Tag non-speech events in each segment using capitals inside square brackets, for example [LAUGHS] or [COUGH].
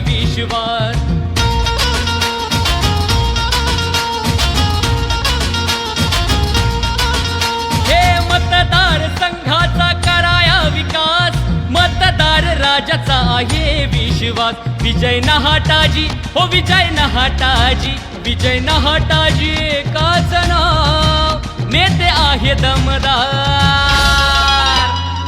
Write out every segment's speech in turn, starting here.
विश्वास. हे मतदार संघाचा कराया विकास मतदार राजाचा आहे विश्वास. विजय नहाटाजी हो विजय नहाटाजी विजय नहाटाजी एकाच नाव. नेते आहे दमदार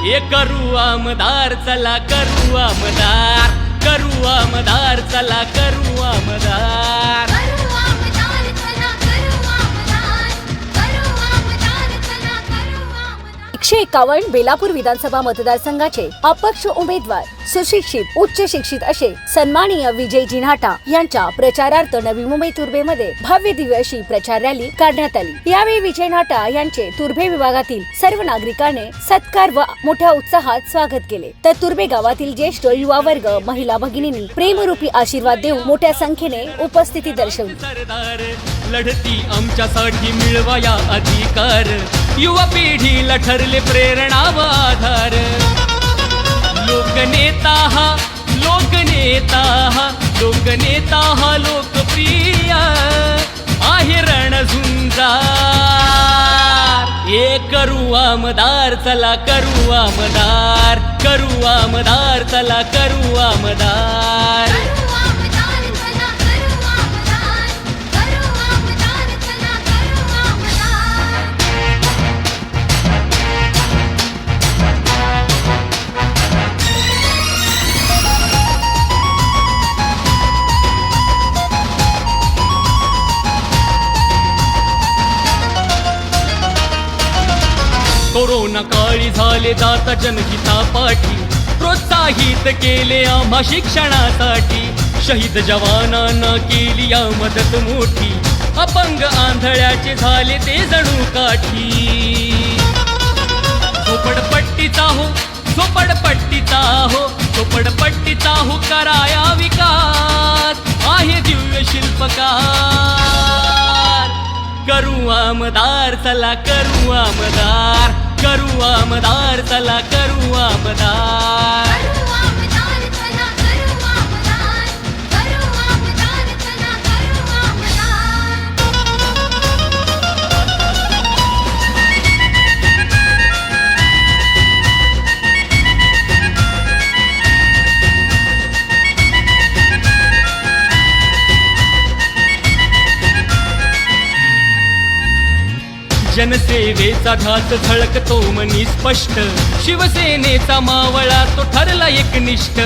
हे करू आमदार चला करू आमदार. करू आमदार चला करू आमदार. एकशे एकावन्न बेलापूर विधानसभा मतदारसंघाचे अपक्ष उमेदवार सुशिक्षित उच्च शिक्षित असे सन्मानीय विजय जिन्हाटा यांच्या प्रचारार्थ नवी मुंबई तुर्भेमध्ये भव्य दिव्य अशी प्रचार रॅली काढण्यात आली. यावेळी विजय नाटा यांचे तुर्भे विभागातील सर्व नागरिकांनी सत्कार व मोठ्या उत्साहात स्वागत केले. तर तुर्भे गावातील ज्येष्ठ युवा वर्ग महिला भगिनींनी प्रेमरूपी आशीर्वाद देऊन मोठ्या संख्येने उपस्थिती दर्शवली. लढती आमच्यासाठी मिळवाया अधिकार. युवा पिढीला ठरले प्रेरणा व आधार. लोकनेता हा लोकनेता हा लोकनेता हा लोकप्रिय. आहे रणझुंजार. हे करू आमदार चला करू आमदार. करू आमदार चला करू आमदार. करू कोरोना काळी झाले दाता जनहिता पाठी. प्रोत्साहित केले आम्हा शिक्षणासाठी. शहीद जवानांना केली या मदत मोठी. अपंग आंधळ्याचे झाले ते जणू काठी. झोपडपट्टीचा हो झोपडपट्टीचा हो झोपडपट्टीचा हो कराया विकास. आहे दिव्य शिल्पकार. करू आमदार चला करू आमदार. करू आमदार चला करू आमदार. करू जनसेवेचा घात झळकतो मनी स्पष्ट. शिवसेनेचा मावळा तो ठरला एकनिष्ठ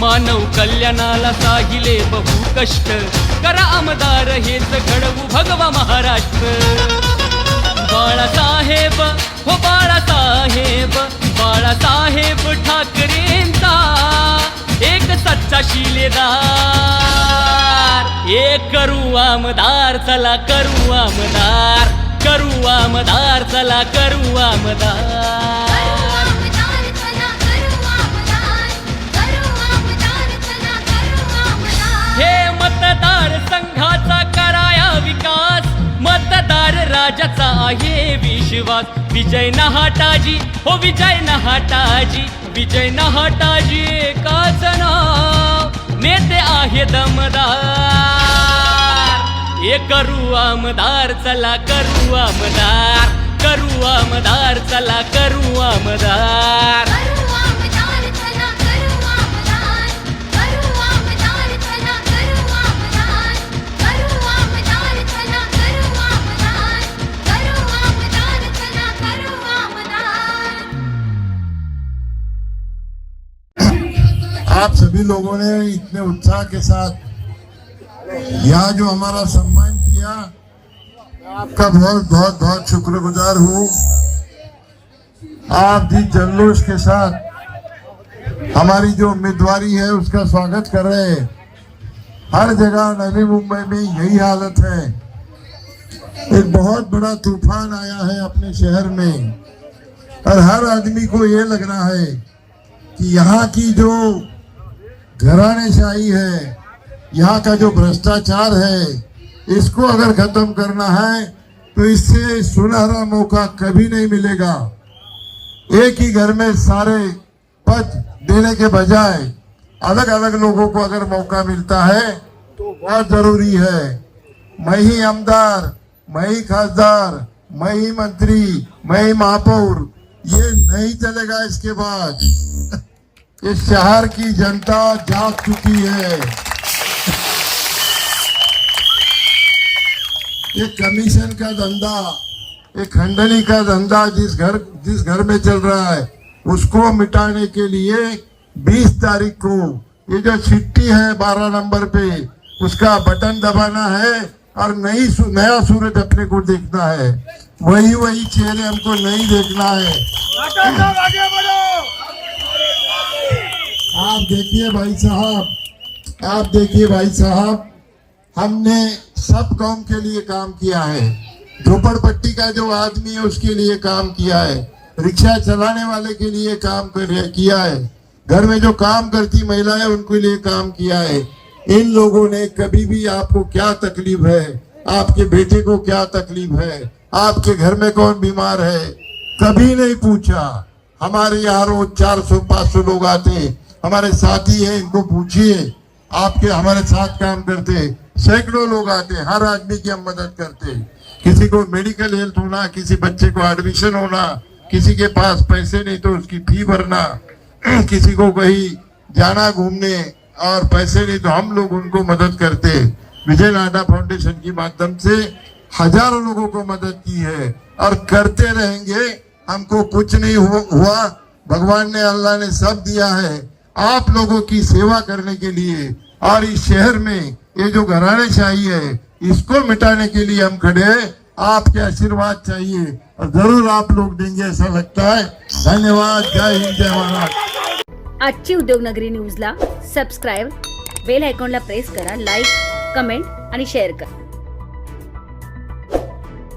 मानव कल्याणाला साहिले बहु कष्ट. करा आमदार हेच घडवू भगवा महाराष्ट्र. बाळासाहेब हो बाळासाहेब बाळासाहेब ठाकरेंचा एक सच्चा शिलेदार. एक करू आमदार चला करू आमदार. करू आमदार चला करू आमदार. हे मतदार संघाचा कराया विकास. मतदार राजाचा आहे विश्वास. विजय नहाटाजी हो विजय नहाटाजी. विजय नहाटाजी एकाच नाव. नेते आहे दमदार. ये करू आमदार चला करू आमदार करू आमदार चला करू आमदार आप सभी लोगों ने इतने उत्साह के साथ यहाँ जो हमारा सम्मान किया आपका बहुत बहुत बहुत शुक्रगुजार हूँ। आप जिस जल्लोष के साथ हमारी जो उम्मीदवारी है, उसका स्वागत कर रहे हैं। हर जगह नवी मुंबई में यही हालत है। एक बहुत बड़ा तूफ़ान आया है अपने शहर में, और हर आदमी को ये लग रहा है कि यहाँ की जो घरानेशाही है यहाँ का जो भ्रष्टाचार है, इसको अगर खत्म करना है तो इससे सुनहरा मौका कभी नहीं मिलेगा। एक ही घर में सारे पद देने के बजाय अलग अलग लोगों को अगर मौका मिलता है तो बहुत ज़रूरी है। मैं ही आमदार, मैं ही खासदार, मैं ही मंत्री, मैं ही महापौर, ये नहीं चलेगा इसके बाद। [LAUGHS] इस शहर की जनता जाग चुकी है। ये कमीशन का धंधा ये खंडनी का धंधा जिस घर जिस घर में चल रहा है उसको मिटाने के लिए 20 तारीख को ये जो चिट्ठी है 12 नंबर पे उसका बटन दबाना है और नई नया सूरज अपने को देखना है। वही वही चेहरे हमको नहीं देखना है। आप देखिए भाई साहब आप देखिए भाई साहब हमने सब कौम के लिए काम किया है। झोपड़पट्टी का जो आदमी है, उसके लिए काम किया है। रिक्शा चलाने वाले के लिए काम कर किया है। घर में जो काम करती महिलाएँ उनके लिए काम किया है। इन लोगों ने कभी भी आपको क्या तकलीफ़ है? आपके बेटे को क्या तकलीफ़ है? आपके घर में कौन बीमार है? कभी नहीं पूछा। हमारे यहाँ रोज चार सौ, पाँच सौ लोग आते। हमारे साथी हैं, इनको पूछिए। आपके हमारे साथ काम करते। सैकड़ों लोग आते हैं, हर आदमी की हम मदद करते हैं। किसी को मेडिकल हेल्थ होना, किसी बच्चे को एडमिशन होना, किसी के पास पैसे नहीं तो उसकी फ़ी भरना, [CLEARS THROAT] किसी को कहीं जाना घूमने और पैसे नहीं तो हम लोग उनको मदद करते विजय नाडा फाउंडेशन के माध्यम से हज़ारों लोगों को मदद की है और करते रहेंगे। हमको कुछ नहीं हुआ। भगवान ने अल्लाह ने सब दिया है। आप लोगों की सेवा करने के लिए और इस शहर में ये जो घराने चाहिए इसको मिटाने के लिए हम खड़े हैं। आपके आशीर्वाद चाहिए और जरूर आप लोग देंगे ऐसा लगता है। धन्यवाद। जय हिंद जय महाराज आजची उद्योगनगरी न्यूजला सबस्क्राईब बेल आयकॉनला प्रेस करा लाईक कमेंट आणि शेअर करा.